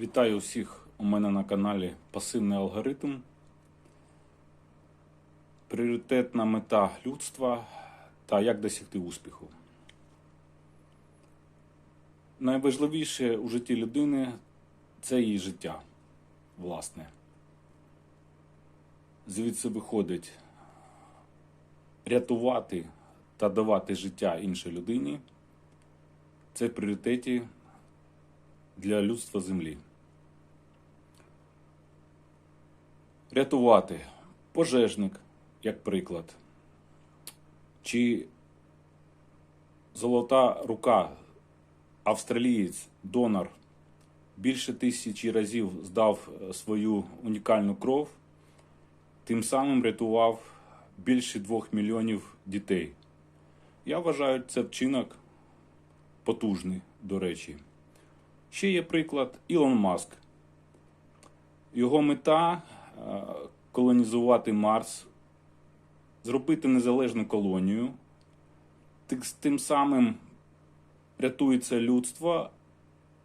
Вітаю всіх у мене на каналі Пасивний алгоритм. Пріоритетна мета людства та як досягти успіху. Найважливіше у житті людини це її життя, власне. Звідси виходить рятувати та давати життя іншій людині. Це пріоритеті для людства землі. Рятувати пожежник, як приклад, чи золота рука, австралієць, донор більше тисячі разів здав е, свою унікальну кров, тим самим рятував більше двох мільйонів дітей. Я вважаю це вчинок потужний, до речі. Ще є приклад Ілон Маск. Його мета колонізувати Марс, зробити незалежну колонію, тим самим рятується людство,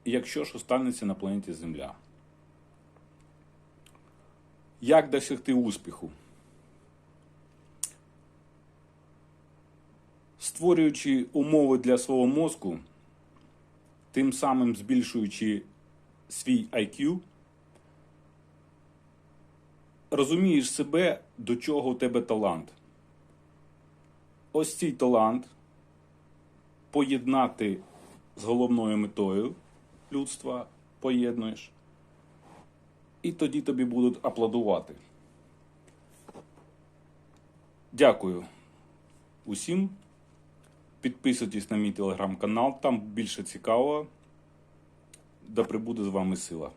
якщо ж останеться на планеті Земля. Як досягти успіху? Створюючи умови для свого мозку, тим самим збільшуючи свій IQ, розумієш себе, до чого у тебе талант. Ось цей талант поєднати з головною метою людства поєднуєш, і тоді тобі будуть аплодувати. Дякую усім. Підписуйтесь на мій телеграм-канал, там більше цікавого. Да прибуде з вами сила.